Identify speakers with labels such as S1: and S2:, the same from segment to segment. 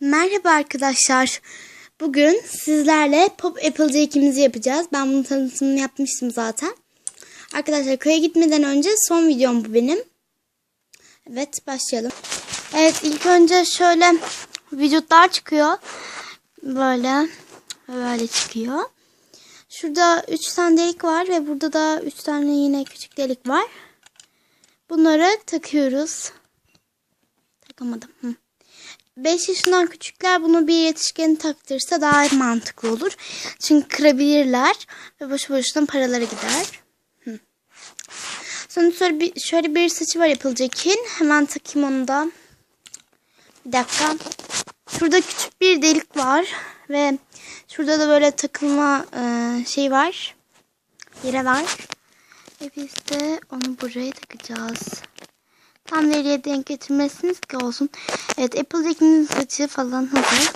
S1: Merhaba arkadaşlar. Bugün sizlerle Pop Applejack'imizi yapacağız. Ben bunun tanıtımını yapmıştım zaten. Arkadaşlar köye gitmeden önce son videom bu benim. Evet başlayalım. Evet ilk önce şöyle vücutlar çıkıyor. Böyle böyle çıkıyor. Şurada 3 tane delik var ve burada da 3 tane yine küçük delik var. Bunları takıyoruz. Takamadım. Hı. 5 yaşından küçükler bunu bir yetişkin taktırsa daha mantıklı olur. Çünkü kırabilirler ve boşu boşuna paralara gider. Hı. Sonra şöyle bir, şöyle bir saçı var yapılacakin. Hemen takayım onu da. Bir dakika. Şurada küçük bir delik var ve şurada da böyle takılma e, şey var. Yere var. Ve biz de onu buraya takacağız. Tam deriye denk getirmesiniz ki olsun. Evet Applejack'in saçı falan hazır.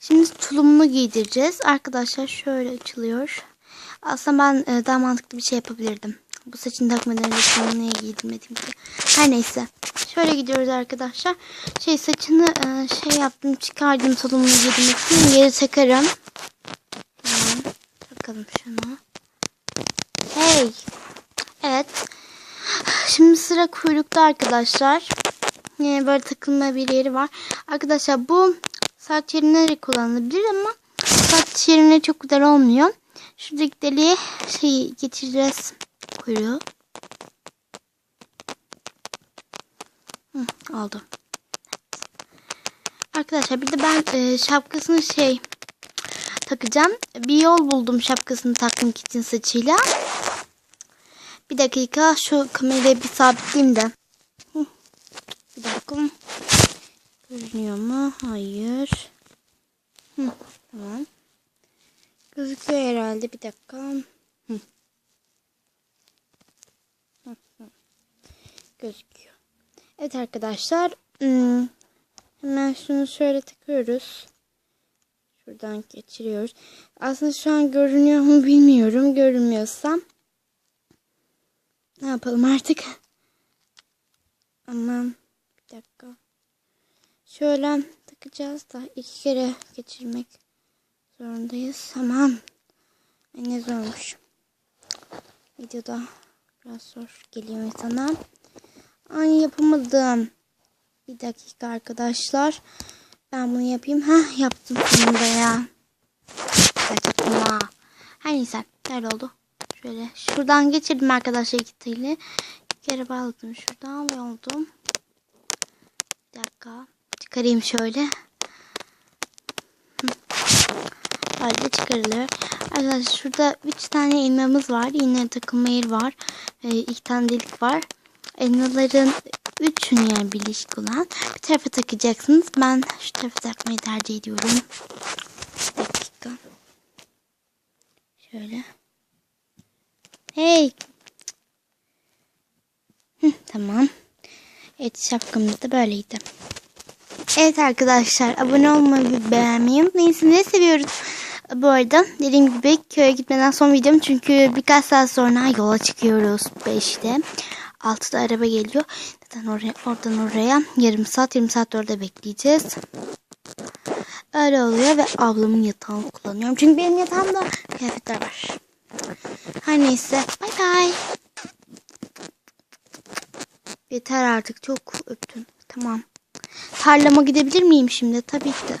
S1: Şimdi tulumunu giydireceğiz. Arkadaşlar şöyle açılıyor. Aslında ben e, daha mantıklı bir şey yapabilirdim. Bu saçını takmadan önce tulumunu niye giydirmedim ki. Her neyse. Şöyle gidiyoruz arkadaşlar. Şey saçını e, şey yaptım çıkardım tulumunu giydirmek için. Geri takarım. Takalım şunu. Hey. Evet. Şimdi sıra kuyrukta arkadaşlar. Yine böyle takılma bir yeri var. Arkadaşlar bu saç yerine de kullanılabilir ama saç yerine çok güzel olmuyor. Şuradaki deliğe şey geçireceğiz kuyruğu. Hı. Arkadaşlar bir de ben e, şapkasını şey takacağım. Bir yol buldum şapkasını takmak için saçıyla. Bir dakika şu kamerayı bir sabitleyeyim de. Bir dakika. Görünüyor mu? Hayır. Hı, tamam. Gözüküyor herhalde. Bir dakika. Hı. Hı, hı. Gözüküyor. Evet arkadaşlar. Hmm. Hemen şunu şöyle takıyoruz. Şuradan geçiriyoruz. Aslında şu an görünüyor mu bilmiyorum. Görünmüyorsam. Ne yapalım artık? Aman bir dakika. Şöyle takacağız da iki kere geçirmek zorundayız. Aman. Ne zormuş. Videoda biraz zor geliyor insana. Ay yapamadım. Bir dakika arkadaşlar. Ben bunu yapayım. Ha yaptım sonunda ya. Saçma. Her neyse. Nerede oldu? Şöyle şuradan geçirdim arkadaşlar iki. Bir kere bağladım şuradan ve. Bir dakika. Çıkarayım şöyle. Böyle çıkarılıyor. Arkadaşlar şurada 3 tane elmamız var. Yine takılma yeri var. Ee, iki tane delik var. Elmaların üçünü yani birleşik olan bir tarafa takacaksınız. Ben şu tarafa takmayı tercih ediyorum. Bir dakika. Şöyle. Hey. Hı, tamam. Evet şapkamız da böyleydi. Evet arkadaşlar abone olmayı beğenmeyi unutmayın. Sizleri seviyoruz. Bu arada dediğim gibi köye gitmeden son videom çünkü birkaç saat sonra yola çıkıyoruz 5'te. 6'da araba geliyor. Zaten oraya, oradan oraya yarım saat 20 saat orada bekleyeceğiz. Öyle oluyor ve ablamın yatağını kullanıyorum. Çünkü benim yatağımda kıyafetler var. Her neyse. Bay bay. Yeter artık. Çok öptün. Tamam. Tarlama gidebilir miyim şimdi? Tabii ki.